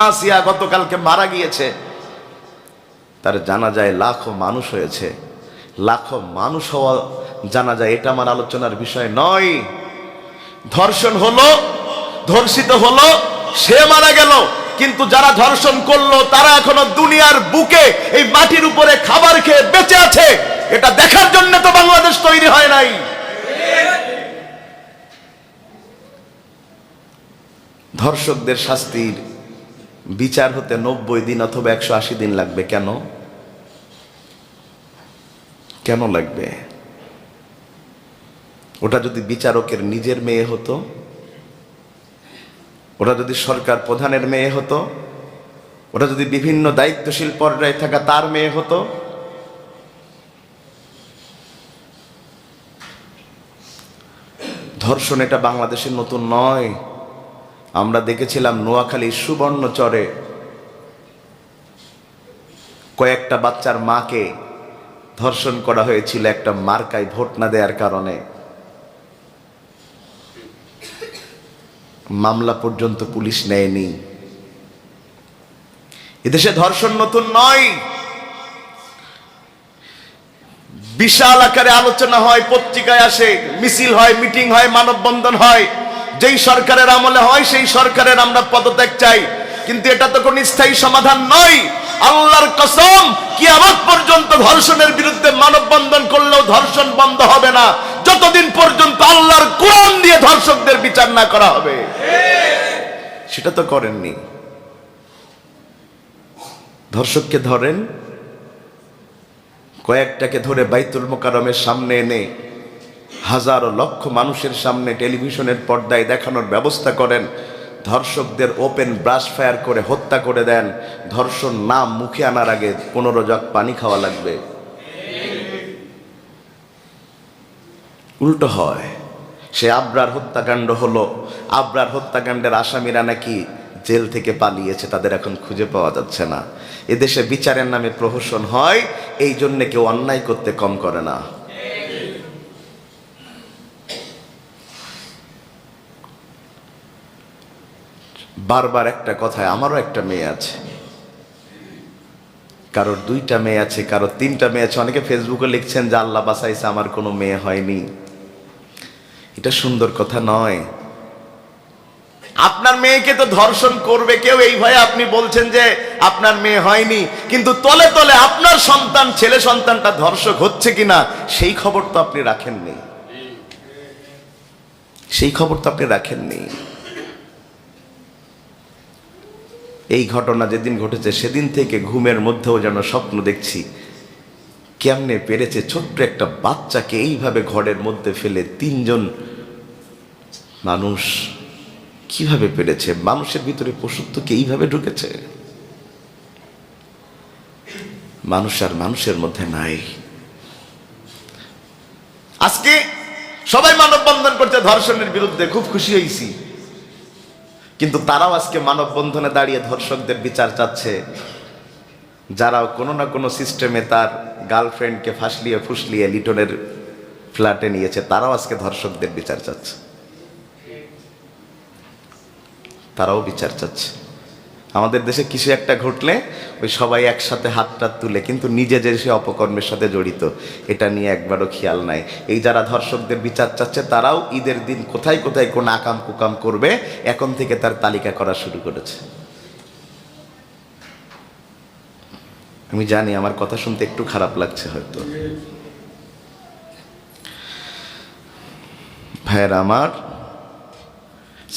নাসিয়া গতকালকে মারা গিয়েছে। তার জানা যায় লাখো মানুষ হয়েছে। লাখো মানুষ হওয়া জানা যায় এটা আমার আলোচনার বিষয় নয়। ধর্ষণ হলো, ধর্ষিত হলো, সে মারা গেল। কিন্তু যারা ধর্ষণ করল, তারা এখনও দুনিয়ার বুকে এই মাটির উপরে খাবার খেয়ে বেঁচে আছে। এটা দেখার জন্য তো বাংলাদেশ তৈরি হয় নাই। ধর্ষকদের শাস্তির বিচার হতে নব্বই দিন অথবা একশো আশি দিন লাগবে। কেন? কেন লাগবে? ওটা যদি বিচারকের নিজের মেয়ে হতো, ওটা যদি সরকার প্রধানের মেয়ে হতো, ওটা যদি বিভিন্ন দায়িত্বশীল পর্যায়ে থাকা তার মেয়ে হতো, ধর্ষণ এটা বাংলাদেশের নতুন নয়। আমরা দেখেছিলাম নোয়াখালী সুবর্ণচরে কয়েকটা বাচ্চার মাকে ধর্ষণ করা হয়েছিল একটা মার্কায় ভোট না দেওয়ার কারণে। মামলা পর্যন্ত পুলিশ নেয়নি। এদেশে ধর্ষণ নতুন নয়। বিশাল আকারে আলোচনা হয়, পত্রিকায় আসে, মিছিল হয়, মিটিং হয়, মানববন্ধন হয়। যেই সরকারের আমলে হয়, সেই সরকারের আমরা পদত্যাগ চাই। কিন্তু এটা তো কোনো স্থায়ী সমাধান নয়। আল্লাহর কসম, কিয়ামত পর্যন্ত ধর্ষণের বিরুদ্ধে মানববন্ধন করলেও ধর্ষণ বন্ধ হবে না। যতদিন পর্যন্ত আল্লাহর কোরআন দিয়ে ধর্ষকদের বিচার না করা হবে। সেটা তো করেননি। ধর্ষককে ধরেন, কয়েকটাকে ধরে বাইতুল মোকারমের সামনে এনে হাজারো লক্ষ মানুষের সামনে টেলিভিশনের পর্দায় দেখানোর ব্যবস্থা করেন। ধর্ষকদের ওপেন ব্রাশ ফায়ার করে হত্যা করে দেন। ধর্ষণ নাম মুখে আনার আগে পনেরো জগ পানি খাওয়া লাগবে। উল্টো হয়, সে আবরার হত্যাকাণ্ড হলো। আবরার হত্যাকাণ্ডের আসামিরা নাকি জেল থেকে পালিয়েছে, তাদের এখন খুঁজে পাওয়া যাচ্ছে না। এদেশে বিচারের নামে প্রহসন হয়, এই জন্য কেউ অন্যায় করতে কম করে না। বারবার একটা কথায় আমারও একটা মেয়ে আছে। কারোর দুইটা মেয়ে আছে, কারোর তিনটা মেয়ে আছে। অনেকে ফেসবুকে লিখছেন যে আল্লাহ বাসাইছে আমার কোনো মেয়ে হয়নি। এটা সুন্দর কথা নয়। আপনার মেয়েকে তো ধর্ষণ করবে কেউ, এই ভয়ে আপনি বলছেন যে আপনার মেয়ে হয়নি। কিন্তু তলে তলে আপনার সন্তান, ছেলে সন্তানটা ধর্ষক হচ্ছে কিনা, সেই খবর তো আপনি রাখেননি। সেই খবর তো আপনি রাখেননি। এই ঘটনা যেদিন ঘটেছে, সেদিন থেকে ঘুমের মধ্যেও যেন স্বপ্ন দেখছি। কেমনে পেরেছে ছোট্ট একটা বাচ্চাকে এইভাবে ঘরের মধ্যে ফেলে তিনজন মানুষ? কীভাবে পেরেছে? মানুষের ভিতরে পশুত্ব কি এইভাবে ঢুকেছে? মানুষ আর মানুষের মধ্যে নাই। আজকে সবাই মানববন্ধন করছে ধর্ষণের বিরুদ্ধে, খুব খুশি হয়েছি। কিন্তু তারাও আজকে মানববন্ধনে দাঁড়িয়ে ধর্ষকদের বিচার চাচ্ছে। যারাও কোনো না কোনো সিস্টেমে তার গার্লফ্রেন্ডকে ফাঁসলিয়ে ফুসলিয়ে লিটনের ফ্ল্যাটে নিয়েছে, তারাও আজকে ধর্ষকদের বিচার চাচ্ছে। তারাও বিচার চাচ্ছে। আমাদের দেশে কিছু একটা ঘটলে ওই সবাই একসাথে হাতটা তুলে, কিন্তু নিজে যে সে অপকর্মের সাথে জড়িত, এটা নিয়ে একবারও খেয়াল নাই। এই যারা ধর্ষকদের বিচার চাচ্ছে, তারাও ঈদের দিন কোথায় কোথায় কোন আকাম কুকাম করবে, এখন থেকে তার তালিকা করা শুরু করেছে। আমি জানি আমার কথা শুনতে একটু খারাপ লাগছে হয়তো। ভাইয়ের আমার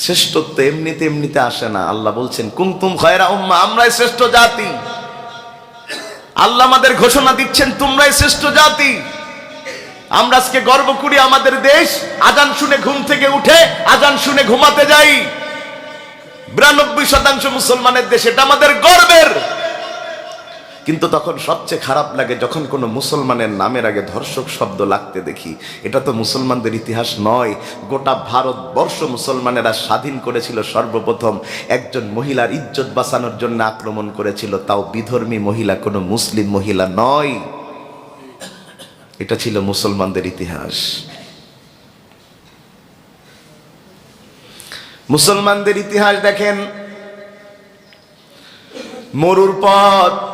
শ্রেষ্ঠত্ব এমনিতে এমনিতে আসে না। আল্লাহ বলছেন কুমতুম খয়রা উম্মা, আমরাই শ্রেষ্ঠ জাতি। আল্লাহ আমাদের ঘোষণা দিচ্ছেন, তোমরাই শ্রেষ্ঠ জাতি। আমরা আজকে গর্ব করি আমাদের দেশ, আজান শুনে ঘুম থেকে উঠে আজান শুনে ঘুমাতে যাই। বিরানব্বই শতাংশ মুসলমানের দেশ, এটা আমাদের গর্বের। কিন্তু তখন সবচেয়ে খারাপ লাগে যখন কোনো মুসলমানের নামের আগে ধর্ষক শব্দ লাগতে দেখি। এটা তো মুসলমানদের ইতিহাস নয়। গোটা ভারতবর্ষ মুসলমানেরা স্বাধীন করেছিল সর্বপ্রথম। একজন মহিলার ইজ্জত বাঁচানোর জন্য আক্রমণ করেছিল। তাও বিধর্মী মহিলা, কোনো মুসলিম মহিলা নয়। এটা ছিল মুসলমানদের ইতিহাস। মুসলমানদের ইতিহাস দেখেন। মরুর পথ।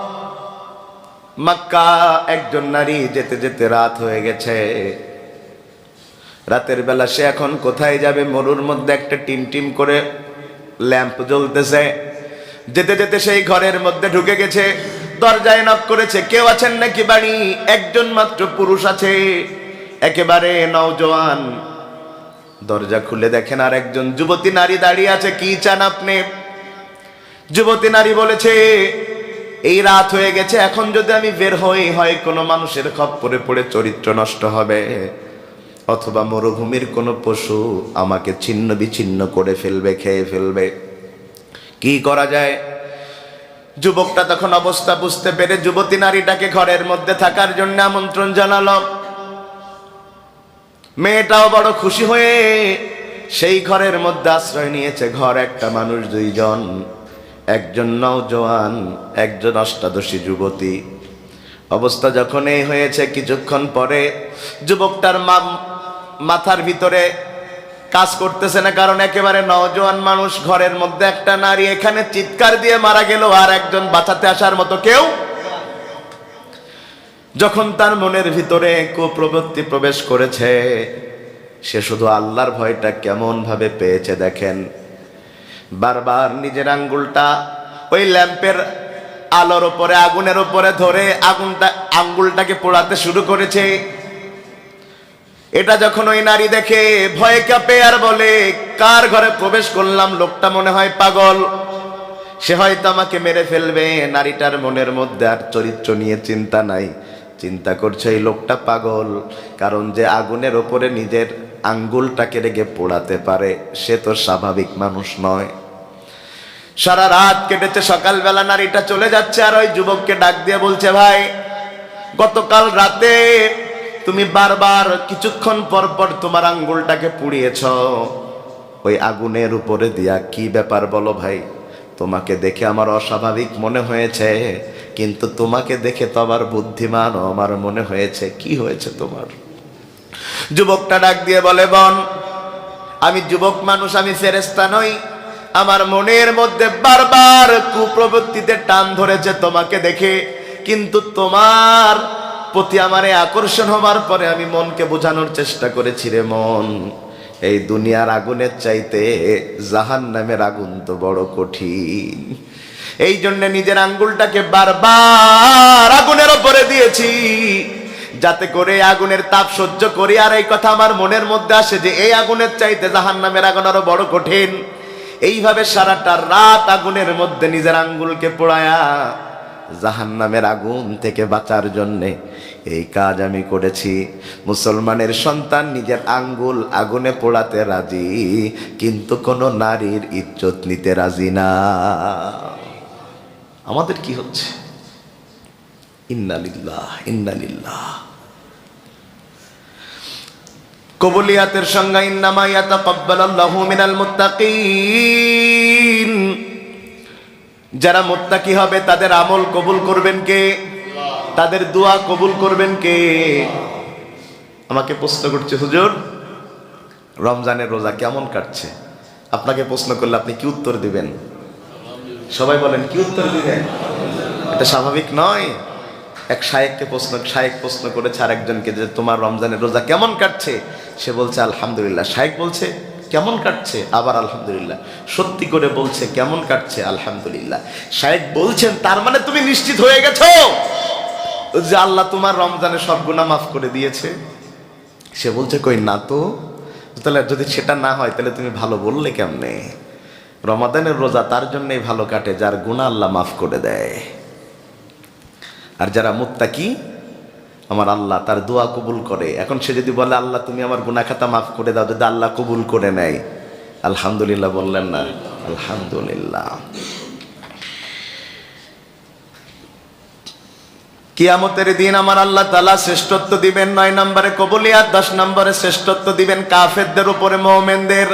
মাক্কা একজন নারী যেতে যেতে রাত হয়ে গেছে। রাতের বেলা সে এখন কোথায় যাবে? মরুর মধ্যে একটা টিম টিম করে ল্যাম্প জ্বলতেছে। যেতে যেতে সেই ঘরের মধ্যে ঢুকে গেছে। দরজায় নক করেছে, কেউ আছেন নাকি বাড়ি? একজন মাত্র পুরুষ আছে। একেবারে নওজোয়ান। দরজা খুলে দেখেন আর একজন যুবতী নারী দাঁড়িয়ে আছে। কি চান আপনি? যুবতী নারী বলেছে এই রাত হয়ে গেছে, এখন যদি আমি বের হই, হয় কোনো মানুষের খপ্পরে পড়ে চরিত্র নষ্ট হবে। অথবা মরুভূমির কোনো পশু আমাকে ছিন্ন বিচ্ছিন্ন করে ফেলবে, খেয়ে ফেলবে। কি করা যায়? যুবকটা তখন অবস্থা বুঝতে পেরে যুবতী নারীটাকে ঘরের মধ্যে থাকার জন্য আমন্ত্রণ জানালো। মেয়েটাও বড় খুশি হয়ে সেই ঘরের মধ্যে আশ্রয় নিয়েছে, ঘর একটা মানুষ দুইজন। একজন নওজোয়ান একজন অষ্টাদশী যুবতী। অবস্থা যখন এই হয়েছে, কিছুক্ষণ পরে যুবকটার মা, মাথার ভিতরে কাজ করতেছে না, কারণ একেবারে নওজোয়ান মানুষ, ঘরের মধ্যে একটা নারী এখানে চিৎকার দিয়ে মারা গেল, আর একজন বাঁচাতে আসার মতো কেউ যখন তার মনের ভিতরে কুপ্রবৃত্তি প্রবেশ করেছে, সে শুধু আল্লাহর ভয়টা কেমন ভাবে পেয়েছে দেখেন। বারবার নিজের আঙ্গুলটা ওই ল্যাম্পের আলোর উপরে, আগুনের উপরে ধরে আগুনটা, আঙ্গুলটাকে পোড়াতে শুরু করেছে। এটা যখন ওই নারী দেখে ভয়ে কাঁপে আর বলে, কার ঘরে প্রবেশ করলাম? লোকটা মনে হয় পাগল। সে হয়তো আমাকে মেরে ফেলবে। নারীটার মনের মধ্যে আর চরিত্র নিয়ে চিন্তা নাই। চিন্তা করছে, এই লোকটা পাগল। কারণ যে আগুনের ওপরে নিজের আঙ্গুলটাকে রেগে পোড়াতে পারে, সে তো স্বাভাবিক মানুষ নয়। সারা রাত কেটেছে, সকালবেলা নারীটা চলে যাচ্ছে আর ওই যুবককে ডাক দিয়ে বলছে, ভাই, গতকাল রাতে তুমি বারবার কিছুক্ষণ পর পর তোমার আঙ্গুলটাকে পুড়িয়েছ। ওই আগুনের উপরে দিয়া কি ব্যাপার বলো ভাই? তোমাকে দেখে আমার অস্বাভাবিক মনে হয়েছে, কিন্তু তোমাকে দেখে তো আবার বুদ্ধিমানও আমার মনে হয়েছে। কি হয়েছে তোমার? যুবকটা ডাক দিয়ে বলে, বন, আমি যুবক মানুষ, আমি ফেরেস্তা নই। আমার মনের মধ্যে বারবার কুপ্রবৃত্তিতে টান ধরেছে তোমাকে দেখে। কিন্তু তোমার প্রতি আমার আকর্ষণ হবার পরে আমি মনকে বোঝানোর চেষ্টা করেছি রে মন। এই দুনিয়ার আগুনের চাইতে জাহান নামের আগুন তো বড় কঠিন। এই জন্য নিজের আঙ্গুলটাকে বারবার আগুনের ওপরে দিয়েছি। যাতে করে আগুনের তাপ সহ্য করি। আর এই কথা আমার মনের মধ্যে আসে যে এই আগুনের চাইতে জাহান নামের আগুন আরও বড় কঠিন। এইভাবে সারাটা রাত আগুনের মধ্যে নিজের আঙ্গুলকে পোড়ায়া জাহান নামের আগুন থেকে বাঁচার জন্যে এই কাজ আমি করেছি। মুসলমানের সন্তান নিজের আঙ্গুল আগুনে পোড়াতে রাজি, কিন্তু কোনো নারীর ইজ্জত নিতে রাজি না। আমাদের কি হচ্ছে? ইন্নালিল্লাহ ইন্নালিল্লাহ। কবুলিয়াতের মিনাল মুত্তাকিন। যারা মুত্তাকি হবে, তাদের আমল কবুল করবেন কে? তাদের দোয়া কবুল করবেন কে? আমাকে প্রশ্ন করছে, হুজুর, রমজানের রোজা কেমন কাটছে? আপনাকে প্রশ্ন করলে আপনি কি উত্তর দিবেন? সবাই বলেন, কি উত্তর দিবেন? এটা স্বাভাবিক নয়। এক শায়েককে প্রশ্ন শায়েক প্রশ্ন করেছে আর একজনকে যে তোমার রমজানের রোজা কেমন কাটছে? সে বলছে, আলহামদুলিল্লাহ। শায়েক বলছে, কেমন কাটছে? আবার, আলহামদুলিল্লাহ। সত্যি করে বলছে, কেমন কাটছে? আলহামদুলিল্লাহ। শায়েক বলছেন, তার মানে তুমি নিশ্চিত হয়ে গেছো যে আল্লাহ তোমার রমজানের সব গুণা মাফ করে দিয়েছে? সে বলছে, কই না তো। তাহলে যদি সেটা না হয়, তাহলে তুমি ভালো বললে কেমনে? রমাদানের রোজা তার জন্যই ভালো কাটে, যার গুণা আল্লাহ মাফ করে দেয়। আর যারা মুত্তাকি, আমার আল্লাহ তার দোয়া কবুল করে। এখন সে যদি বলে, আল্লাহ, তুমি আমার গুনা খাতা মাফ করে দাও যদি আল্লাহ কবুল করে নেয়। আলহামদুলিল্লাহ বললেন না। আলহামদুলিল্লাহ। কিয়ামতের দিন আমার আল্লাহ তালা শ্রেষ্ঠত্ব দিবেন নয় নম্বরে কবুলিয়াত দশ নম্বরে শ্রেষ্ঠত্ব দিবেন কাফেরদের উপরে মোমেনদের।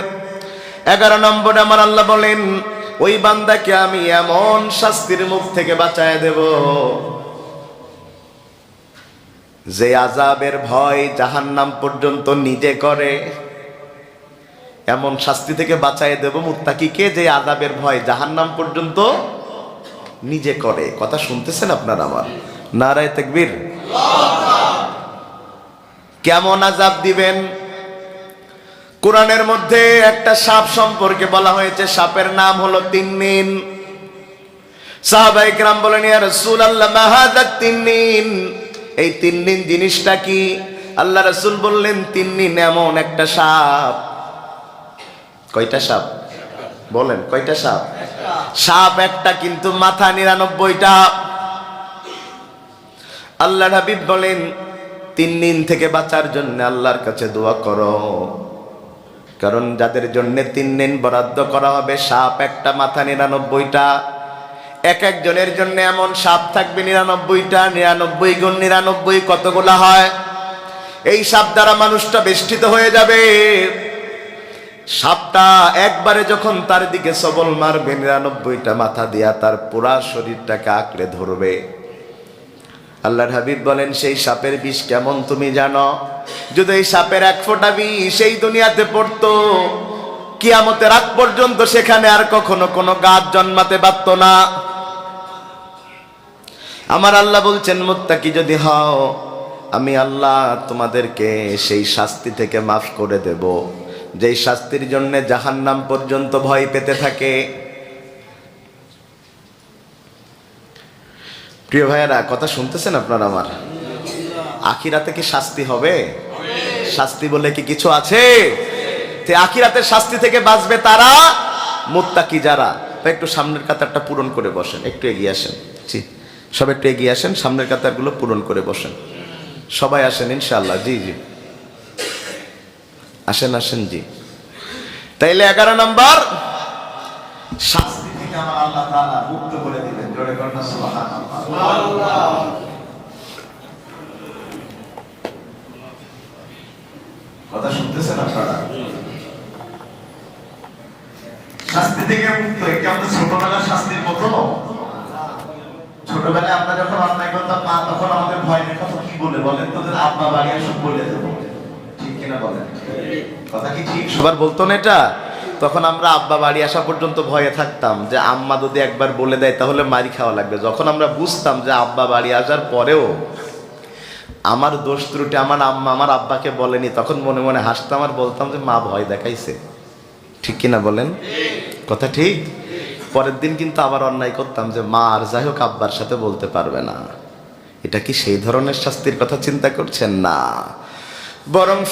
এগারো নম্বরে আমার আল্লাহ বলেন, ওই বান্দাকে আমি এমন শাস্তির মুখ থেকে বাঁচায় দেব যে আজাবের ভয় জাহান্নাম পর্যন্ত নিজে করে, এমন শাস্তি থেকে বাঁচায় দেব মুত্তাকিকে যে আজাবের ভয় জাহান্নাম পর্যন্ত নিজে করে। কথা শুনতেছেন আপনার আমার? নারায় তেকবীর। কেমন আজাব দিবেন? কোরআনের মধ্যে একটা সাপ সম্পর্কে বলা হয়েছে, সাপের নাম হলো তিন্নিন। সাহাবাই গ্রাম বলেন, ইয়া রাসূলুল্লাহ মাহাদা তিন্নিন? এই তিন দিন জিনিসটা কি? আল্লাহ রসুল বললেন তিন দিন এমন একটা সাপ। কয়টা সাপ? বলেন, কয়টা সাপ? সাপ একটা, কিন্তু মাথা নিরানব্বইটা। আল্লাহ হাবিব বলেন তিন দিন থেকে বাঁচার জন্য আল্লাহর কাছে দোয়া করো। কারণ যাদের জন্য তিন দিন বরাদ্দ করা হবে, সাপ একটা, মাথা নিরানব্বইটা। এক একজনের জন্য এমন সাপ থাকবে নিরানব্বইটা, নিরানব্বই গুণ নিরানব্বই, কতগুলা হয়? এই সাপ দ্বারা মানুষটা বেষ্টিত হয়ে যাবে। সাপটা একবারে যখন তার দিকে সবল মারবে, নিরানব্বইটা মাথা দিয়া তার পুরা শরীরটাকে আঁকড়ে ধরবে। আল্লাহর হাবিব বলেন, সেই সাপের বিষ কেমন তুমি জানো? যদি এই সাপের এক ফোঁটা বিষ এই দুনিয়াতে পড়তো, কিয়ামতের আগ পর্যন্ত সেখানে আর কখনো কোনো গাছ জন্মাতে পারত না। আমার আল্লাহ বলছেন, মুত্তাকি যদি হও, আমি আল্লাহ তোমাদেরকে সেই শাস্তি থেকে মাফ করে দেব। যেই শাস্তির জন্য জাহান্নাম পর্যন্ত ভয় পেতে থাকে। প্রিয় ভাইয়েরা, কথা শুনতেছেন আপনারা আমার? আখিরাতে কি শাস্তি হবে? শাস্তি বলে কি কিছু আছে? আখিরাতের শাস্তি থেকে বাঁচবে তারা মুত্তাকি যারা। একটু সামনের কাতারটা পূরণ করে বসেন, একটু এগিয়ে আসেন। জি। সব একটু এগিয়ে আসেন, সামনের কাতারগুলো পূরণ করে বসেন। সবাই আসেন ইনশাআল্লাহ, জি জি। আসেন আসেন, জি। তাইলে এগারো নম্বর। শাস্তি থেকে মুক্ত করে দিবেন আমাদের ছোটবেলার শাস্তির মতো? ছোটবেলায় আমরা যখন অন্যায় করতাম, মা তখন আমাদের ভয় নেই কি বলে বলেন তোদের আব্বা বাড়ি এসব বলে দেবো। ঠিক কিনা বলেন? কথা কি ঠিক? সবার বলতো না এটা? তখন আমরা আব্বা বাড়ি আসা পর্যন্ত ভয়ে থাকতাম যে আম্মা যদি একবার বলে দেয়, তাহলে মারি খাওয়া লাগবে। যখন আমরা বুঝতাম যে আব্বা বাড়ি আসার পরেও আমার দোষ ত্রুটি আমার আম্মা আমার আব্বাকে বলেনি, তখন মনে মনে হাসতাম আর বলতাম যে মা ভয় দেখাইছে। ঠিক কিনা বলেন? কথা ঠিক? পরের দিন কিন্তু আবার অন্যায় করতাম যে, মা, আর যাই হোক, আব্বার সাথে বলতে পারবে না। এটা কি সেই ধরনের শাস্তির কথা চিন্তা করছেন? না। বরং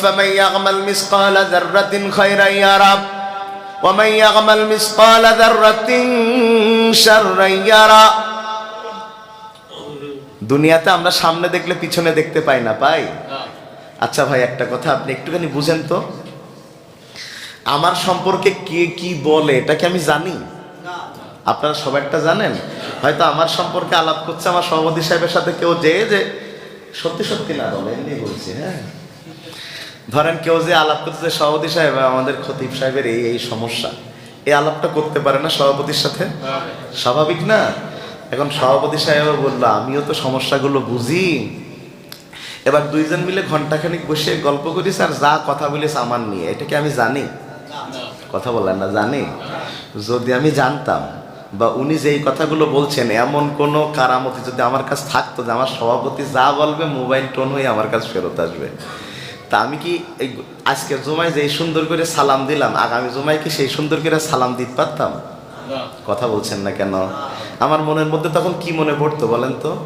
দুনিয়াতে আমরা সামনে দেখলে পিছনে দেখতে পাই না, পাই? আচ্ছা ভাই, একটা কথা, আপনি একটুখানি বুঝেন তো। আমার সম্পর্কে কে কি বলে, এটা কি আমি জানি? আপনারা সবাই একটা জানেন? হয়তো আমার সম্পর্কে আলাপ করছে আমার সভাপতি সাহেবের সাথে কেউ যে যে সত্যি সত্যি না বলে এমনি বলছি হ্যাঁ? ধরেন কেউ যে আলাপ করছে যে সভাপতি সাহেব আমাদের খতিব সাহেবের এই এই সমস্যা এই আলাপটা করতে পারে না সভাপতির সাথে? স্বাভাবিক না? এখন সভাপতি সাহেব বলল আমিও তো সমস্যাগুলো বুঝি। এবার দুইজন মিলে ঘন্টাখানিক বসে গল্প করিস আর যা কথা বলিস আমার নিয়ে এটা কি আমি জানি? কথা বললেন না জানি। যদি আমি জানতাম বা উনি যে এই কথাগুলো বলছেন এমন কোনো কারামতি যদি আমার কাছে থাকতো যে আমার সভাপতি যা বলবে মোবাইল টোন হয়ে আমার কাছে ফেরত আসবে। তা আমি কি এই আজকে জুমায় যে সুন্দর করে সালাম দিলাম আগামী জুমায় কি সেই সুন্দর করে সালাম দিতে পারতাম? কথা বলছেন না কেন? আমার মনের মধ্যে তখন কি মনে পড়তো বলেন তো?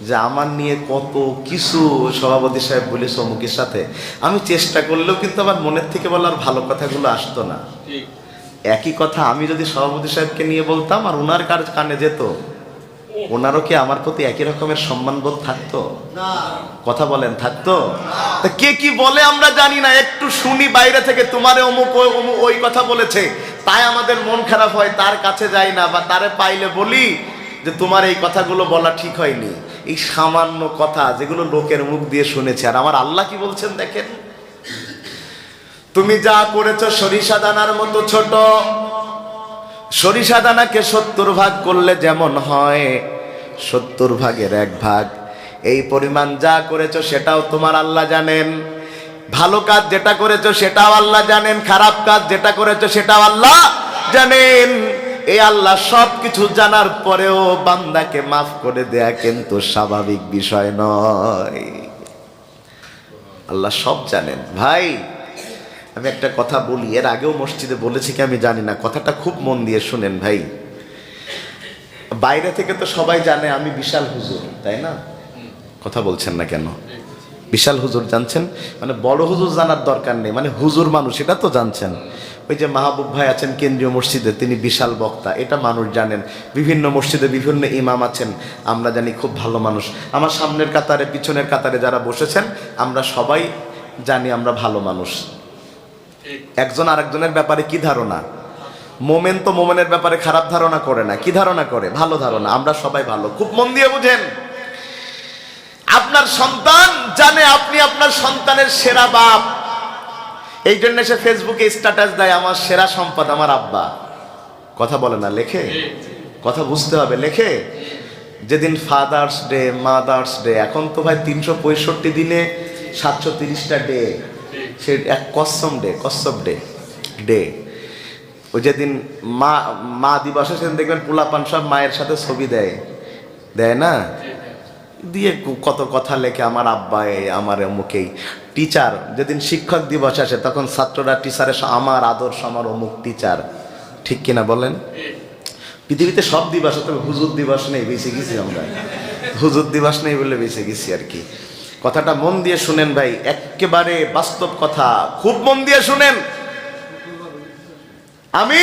যে আমার নিয়ে কত কিছু সভাপতি সাহেব বলে অমুকের সাথে। আমি চেষ্টা করলেও কিন্তু আমার মনের থেকে বলার ভালো কথাগুলো আসতো না। একই কথা আমি যদি সভাপতি সাহেবকে নিয়ে বলতাম আর ওনার কার কানে যেত ওনারও কি আমার প্রতি একই রকমের সম্মানবোধ থাকতো? কথা বলেন থাকতো? তা কে কি বলে আমরা জানি না একটু শুনি বাইরে থেকে তোমারে অমুক অমুক ওই কথা বলেছে তাই আমাদের মন খারাপ হয় তার কাছে যাই না বা তারে পাইলে বলি যে তোমার এই কথাগুলো বলা ঠিক হয়নি। এই সামান্য কথা যেগুলো লোকের মুখ দিয়ে শুনেছে আর আমার আল্লাহ কি বলছেন দেখেন? তুমি যা করেছ সরিষা দানার মতো ছোট। সরিষা দানাকে সত্তর ভাগ করলে যেমন হয়, সত্তর ভাগের এক ভাগ। এই পরিমাণ যা করেছ সেটাও তোমার আল্লাহ জানেন। ভালো কাজ যেটা করেছ সেটাও আল্লাহ জানেন। খারাপ কাজ যেটা করেছ সেটাও আল্লাহ জানেন। এই আল্লাহ সব কিছু জানার পরেও বান্দাকে মাফ করে দেয়া কিন্তু স্বাভাবিক বিষয় নয়। আল্লাহ সব জানেন। ভাই আমি একটা কথা বলি, এর আগেও মসজিদে বলেছি কি আমি জানি না, কথাটা খুব মন দিয়ে শুনেন ভাই। বাইরে থেকে তো সবাই জানে আমি বিশাল হুজুর, তাই না? কথা বলছেন না কেন? বিশাল হুজুর জানছেন? মানে বড় হুজুর জানার দরকার নেই মানে হুজুর মানুষ এটা তো জানছেন। ওই যে মাহবুব ভাই আছেন কেন্দ্রীয় মসজিদে, তিনি বিশাল বক্তা, এটা মানুষ জানেন। বিভিন্ন মসজিদে বিভিন্ন ইমাম আছেন, আমরা জানি খুব ভালো মানুষ। আমার সামনের কাতারে, পিছনের কাতারে যারা বসেছেন, আমরা সবাই জানি আমরা ভালো মানুষ। একজন আরেকজনের ব্যাপারে কি ধারণা? মোমেন তো মোমেনের ব্যাপারে খারাপ ধারণা করে না। কি ধারণা করে? ভালো ধারণা, আমরা সবাই ভালো। খুব মন দিয়ে বুঝেন। আপনার সন্তান জানে আপনি আপনার সন্তানের সেরা বাপ। এই জন্য সে ফেসবুকে স্ট্যাটাস দেয়, আমার সেরা সম্পদ আমার আব্বা। কথা বলে না, লেখে? কথা বুঝতে হবে, লেখে? যেদিন ফাদার্স ডে মাদার্স ডে এখন তো ভাই তিনশো পঁয়ষট্টি দিনে সাতশো তিরিশটা ডে সে এক কসম ডে কসম ডে ডে। ওই যেদিন মা মা দিবসে সেদিন দেখবেন পোলাপান সব মায়ের সাথে ছবি দেয়। দেয় না? দিয়ে কত কথা লেখে আমার আব্বা এই, আমার অমুকেই টিচার যেদিন শিক্ষক দিবস আসে তখন ছাত্ররা টিচারের স- আমার আদর্শ আমার অমুক টিচার ঠিক কিনা বলেন? পৃথিবীতে সব দিবস তবে হুজুর দিবস নেই বেঁচে গেছি আমরা। হুজুর দিবস নেই বলে বেঁচে গেছি আর কি। কথাটা মন দিয়ে শুনেন ভাই, একেবারে বাস্তব কথা। খুব মন দিয়ে শুনেন। আমি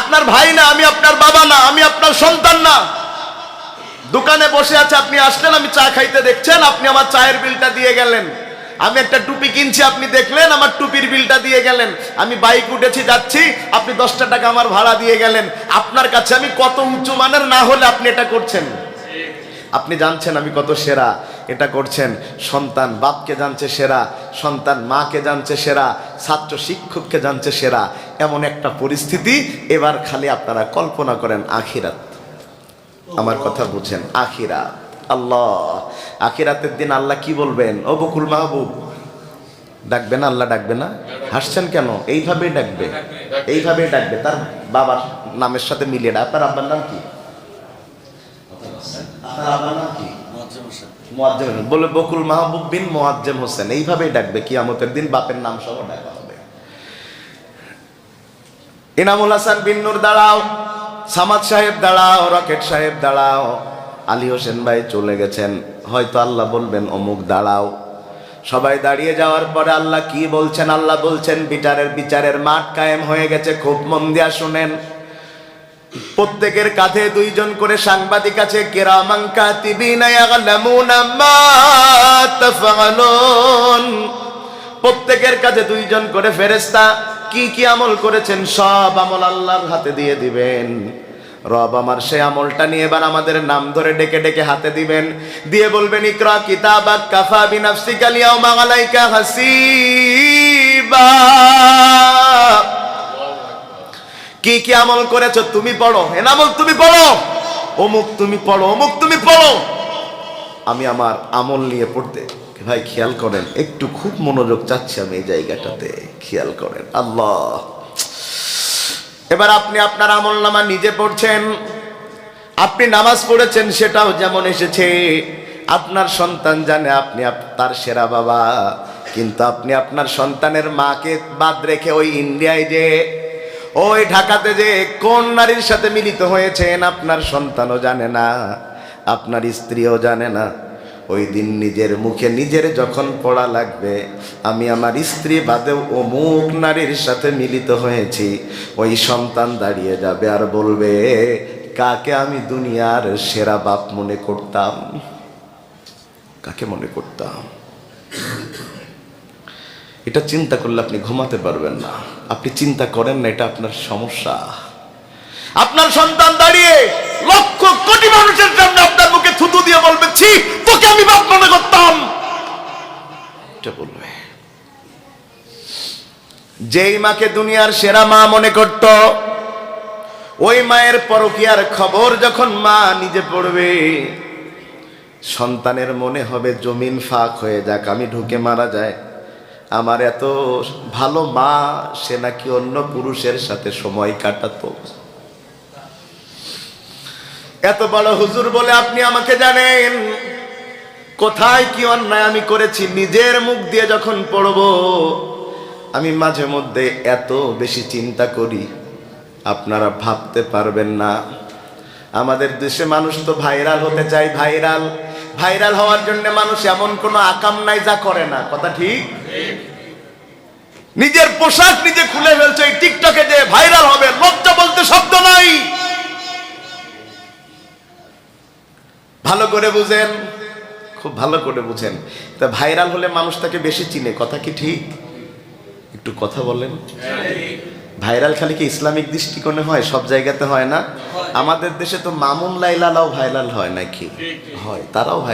আপনার ভাই না, আমি আপনার বাবা না, আমি আপনার সন্তান না। দোকানে বসে আছে, আপনি আসলেন, আমি চা খাইতে দেখছেন, আপনি আমার চায়ের বিলটা দিয়ে গেলেন। আমি একটা টুপি কিনছি, আপনি দেখলেন, আমার টুপির বিলটা দিয়ে গেলেন। আমি বাইক উঠেছি, যাচ্ছি, আপনি দশটা টাকা আমার ভাড়া দিয়ে গেলেন। আপনার কাছে আমি কত উঁচু মানের না হলে আপনি এটা করছেন। আপনি জানছেন আমি কত সেরা। এটা করছেন সন্তান বাপকে জানছে সেরা, সন্তান মাকে জানছে সেরা, ছাত্র শিক্ষককে জানছে সেরা। এমন একটা পরিস্থিতি এবার খালি আপনারা কল্পনা করেন আখিরাত। আমার কথা বুঝেন আখিরা আল্লাহ, আখিরাতের দিন আল্লাহ কি বলবেন? ও বকুল মাহবুব, ডাকবে না আল্লাহ ডাকবে না? হাসছেন কেন? এইভাবেই ডাকবে এইভাবেই ডাকবে। তার বাবার নামের সাথে মিলিয়ে আপনার আব্বার নাম কি? আপনার আব্বার নাম কি? বলে বকুল মাহবুব বিন মোয়াজ্জেম হোসেন, এইভাবেই ডাকবে, কিয়ামতের দিন বাপের নাম সহ ডাকা হবে। ইনামুল হাসান বিন নূর, দাঁড়াও। সামাদ সাহেব, দাঁড়াও, রকেট সাহেব, দাঁড়াও। আলী হোসেন ভাই চলে গেছেন। হয়তো আল্লাহ বলবেন, অমুক দাঁড়াও। সবাই দাঁড়িয়ে যাওয়ার পরে আল্লাহ কি বলছেন? আল্লাহ বলছেন, বিচারের বিচারের মাঠ কায়েম হয়ে গেছে। খুব মন দিয়া শুনেন। প্রত্যেকের কাঁধে দুইজন করে সাংবাদিক আছে প্রত্যেকের কাছে দুইজন করে ফেরেশতা কি কি আমল করেছেন, সব আমল আল্লাহর হাতে দিয়ে দিবেন। রব আমার সে আমলটা নিয়ে এবার আমাদের নাম ধরে ডেকে ডেকে হাতে দিবেন। দিয়ে বলবেন, ইকরা কিতাবাক কাফা বিনাফসিকা লিয়াউমা আলাইকা হাসিবা। কি কি আমল করেছ? তুমি পড়ো। এনামল তুমি পড়ো। অমুক তুমি পড়ো, অমুক তুমি পড়ো। আমি আমার আমল নিয়ে পড়তে। ভাই, খেয়াল করেন, একটু খুব মনোযোগ চাচ্ছি আমি এই জায়গাটাতে। খেয়াল করেন, আল্লাহ। এবার আপনি আপনার আমল নামা নিজে পড়ছেন। আপনি নামাজ পড়েছেন, সেটাও যেমন এসেছে। আপনার সন্তান জানে আপনি তার সেরা বাবা। কিন্তু আপনি আপনার সন্তানের মাকে বাদ রেখে ওই ইন্ডিয়ায় যে ওই ঢাকাতে যে কোন নারীর সাথে মিলিত হয়েছেন আপনার সন্তানও জানে না, আপনার স্ত্রীও জানে না। ওই দিন নিজের মুখে নিজের যখন পড়া লাগবে, আমি আমার স্ত্রী বাদেও অমুক নারীর সাথে মিলিত হয়েছি, ওই সন্তান দাঁড়িয়ে যাবে আর বলবে, কাকে আমি দুনিয়ার সেরা বাপ মনে করতাম? কাকে মনে করতাম? এটা চিন্তা করলে আপনি ঘুমাতে পারবেন না। আপনি চিন্তা করেন না, এটা আপনার সমস্যা। আপনার সন্তান দাঁড়িয়ে লক্ষ কোটি মানুষের সামনে আপনার মুখে থুতু দিয়ে বলবে, ছি, তোকে আমি বাপ মনে করতাম। এটা বলবে। যেই মাকে দুনিয়ার সেরা মা মনে করত, ওই মায়ের পরকিয়ার খবর যখন মা নিজে পড়বে, সন্তানের মনে হবে, জমিন ফাঁক হয়ে যাক, আমি ঢুকে মারা যায় আমার এত ভালো মা, সে নাকি অন্য পুরুষের সাথে সময় কাটাতো। এত বড় হুজুর বলে আপনি আমাকে জানেন, কোথায় কি অন্যায় আমি করেছি, নিজের মুখ দিয়ে যখন পড়ব, আমি মাঝে মধ্যে এত বেশি চিন্তা করি, আপনারা ভাবতে পারবেন না। আমাদের দেশে মানুষ তো ভাইরাল হতে চায়, ভাইরাল। ভাইরাল হওয়ার জন্য মানুষ এমন কোনো আকাম নাই, যা করে না। কথা ঠিক? নিজের পোশাক নিজে খুলে ফেলছে এই টিকটকে যে ভাইরাল হবে লজ্জা বলতে শব্দ নাই। ভালো করে বুঝেন খুব ভালো করে বুঝেন। তা ভাইরাল হলে মানুষ তাকে বেশি চিনে কথা কি ঠিক? একটু কথা বলেন। ভাইরাল খালি কি ইসলামিক দৃষ্টিকোণে হয়? সব জায়গাতে হয় না? আমাদের দেশে তো মামুন লাইলালাও ভাইরাল হয় নাকি? হয় তারাও ভাই